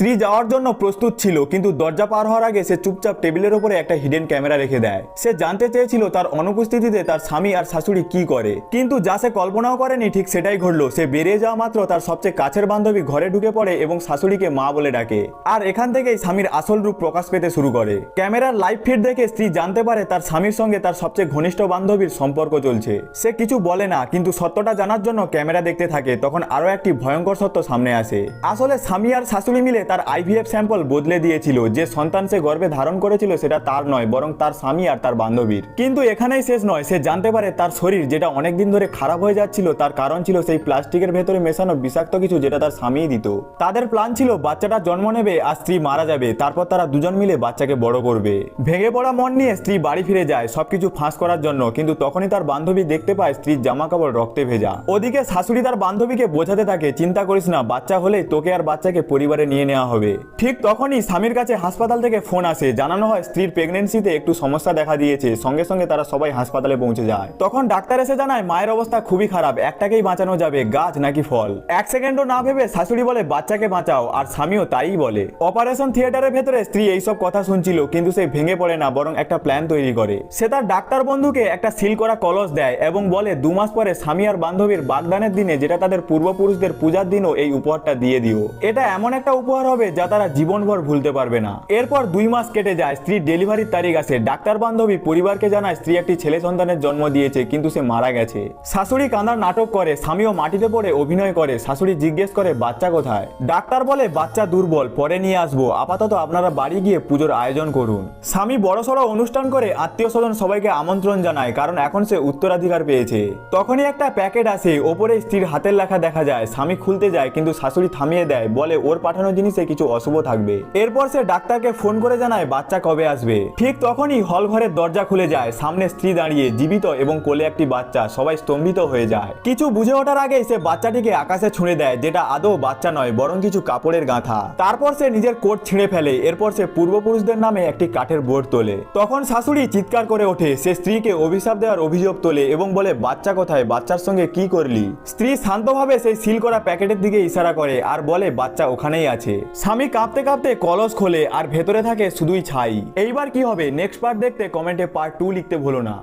স্ত্রী যাওয়ার জন্য প্রস্তুত ছিল, কিন্তু দরজা পার হওয়ার আগে সে চুপচাপ টেবিলের উপরে একটা হিডেন ক্যামেরা রেখে দেয়। সে জানতে চেয়েছিল তার অনুপস্থিতিতে তার স্বামী আর শাশুড়ি কি করে। কিন্তু যা সে কল্পনাও করেনি, ঠিক সেটাই ঘটলো। সে বেরিয়ে যাওয়া মাত্র তার সবচেয়ে কাছের বান্ধবী ঘরে ঢুকে পড়ে এবং শাশুড়িকে মা বলে ডাকে। আর এখান থেকেই স্বামীর আসল রূপ প্রকাশ পেতে শুরু করে। ক্যামেরার লাইভ ফিড দেখে স্ত্রী জানতে পারে তার স্বামীর সঙ্গে তার সবচেয়ে ঘনিষ্ঠ বান্ধবীর সম্পর্ক চলছে। সে কিছু বলে না, কিন্তু সত্যটা জানার জন্য ক্যামেরা দেখতে থাকে, তখন আরও একটি ভয়ঙ্কর সত্য সামনে আসে। আসলে স্বামী আর শাশুড়ি মিলে তার আইভিএফ স্যাম্পল বদলে দিয়েছিল। যে সন্তান সে গর্ভে ধারণ করেছিল সেটা তার নয়, বরং তার স্বামী আর তার বান্ধবীর। কিন্তু এখানেই শেষ নয়, সে জানতে পারে তার শরীর যেটা অনেকদিন ধরে খারাপ হয়ে যাচ্ছিল, তার কারণ ছিল সেই প্লাস্টিকের ভেতরে মেশানো বিষাক্ত কিছু যেটা তার স্বামী দিত। তাদের প্ল্যান ছিল, বাচ্চাটা জন্ম নেবে আর স্ত্রী মারা যাবে, তারপর তারা দুজন মিলে বাচ্চাকে বড় করবে। ভেঙে পড়া মন নিয়ে স্ত্রী বাড়ি ফিরে যায়, সবকিছু ফাঁস করার জন্য, কিন্তু তখনই তার বান্ধবী দেখতে পায় স্ত্রীর জামা কাপড় রক্তে ভেজা। ওদিকে শাশুড়ি তার বান্ধবীকে বোঝাতে থাকে, চিন্তা করিস না, বাচ্চা হলে তোকে আর বাচ্চাকে পরিবারে নিয়ে নেওয়া হবে। ঠিক তখনই স্বামীর কাছে হাসপাতাল থেকে ফোন আসে। জানানো হয়, স্ত্রীর প্রেগনেন্সিতে একটু সমস্যা দেখা দিয়েছে। সঙ্গে সঙ্গে তারা সবাই হাসপাতালে পৌঁছে যায়। তখন ডাক্তার এসে জানায়, মায়ের অবস্থা খুবই খারাপ। একটাকেই বাঁচানো যাবে, গাছ নাকি ফল? এক সেকেন্ডও না ভেবে শাশুড়ি বলে, বাচ্চাকে বাঁচাও। আর স্বামীও তাই বলে। অপারেশন থিয়েটারের ভেতরে স্ত্রী এইসব কথা শুনছিল, কিন্তু সে ভেঙে পড়ে না, বরং একটা প্ল্যান তৈরি করে। সে তার ডাক্তার বন্ধুকে একটা সিল করা কলস দেয় এবং বলে, দু মাস পরে স্বামী আর বান্ধবীর বাগদানের দিনে, যেটা তাদের পূর্বপুরুষদের পূজার দিনও এই উপহারটা দিয়ে দিও। এটা এমন একটা উপহার হবে যা তারা জীবনভর ভুলতে পারবে না। এরপর দুই মাস কেটে যায় স্ত্রীর ডেলিভারির তারিখ আসে। ডাক্তার বান্ধবী পরিবারকে জানায়, স্ত্রী একটি ছেলে সন্তানের জন্ম দিয়েছে, কিন্তু সে মারা গেছে। শাশুড়ি কান্দার নাটক করে, স্বামীও মাটিতে পড়ে অভিনয় করে। শাশুড়ি জিজ্ঞেস করে, বাচ্চা কোথায়? ডাক্তার বলে, বাচ্চা দুর্বল, পরে নিয়ে আসব। আপাতত আপনারা বাড়ি গিয়ে পুজোর আয়োজন করুন। স্বামী বড়সড় অনুষ্ঠান করে আত্মীয় স্বজন সবাইকে আমন্ত্রণ জানায়, কারণ এখন সে উত্তরাধিকার পেয়েছে। তখনই একটা প্যাকেট আসে, ওপরে স্ত্রীর হাতের লেখা দেখা যায়। স্বামী খুলতে যায়, কিন্তু শাশুড়ি থামিয়ে দেয়, বলে, ওর পাঠানো জিনিসে কিছু অশুভ থাকবে। এরপর সে ডাক্তারকে ফোন করে জানায় বাচ্চা কবে আসবে। ঠিক তখনই হল ঘরের দরজা খুলে যায়। সামনে স্ত্রী দাঁড়িয়ে জীবিত এবং কোলে একটি বাচ্চা সবাই স্তম্ভিত হয়ে যায়। কিছু বুঝে ওঠার আগেই সে বাচ্চাটিকে আকাশে ছুঁড়ে দেয়, যেটা আদৌ বাচ্চা নয়, বরং কিছু কাপড়ের গাঁথা। তারপর সে নিজের কোট ছিঁড়ে ফেলে। এরপর সে পূর্বপুরুষদের নামে একটি কাঠের বোর্ড তোলে। তখন শাশুড়ি চিৎকার করে ওঠে, সে স্ত্রীকে অভিশাপ দেওয়ার অভিযোগ তোলে এবং বলে, বাচ্চা কোথায়? বাচ্চার সঙ্গে কি করলি স্ত্রী শান্তভাবে সেই সিল করা প্যাকেটের দিকে ইশারা করে আর বলে, বাচ্চা ওখানেই আছে। স্বামী কাঁপতে কাঁপতে কলস খোলে আর ভেতরে থাকে শুধুই ছাই। এইবার কি হবে? নেক্সট পার্ট দেখতে কমেন্টে পার্ট টু লিখতে ভুলো না।